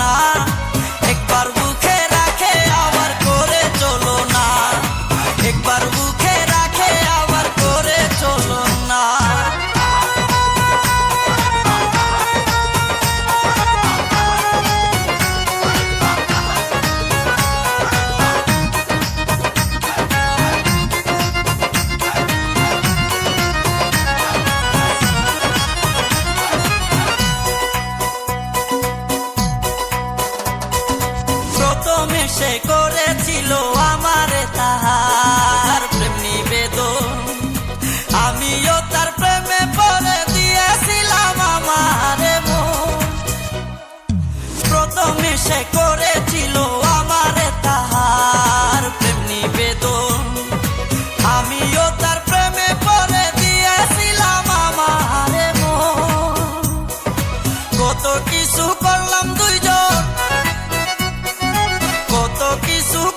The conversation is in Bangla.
না সে করেছিল আমার তাহার প্রেম নিবেদন। আমিও তার প্রেমে পরে দিয়েছিলাম আমার প্রথমে সে করেছিল আমার তাহার প্রেম নিবেদন। আমিও তার প্রেমে পরে দিয়েছিলাম আমার কত কিছু so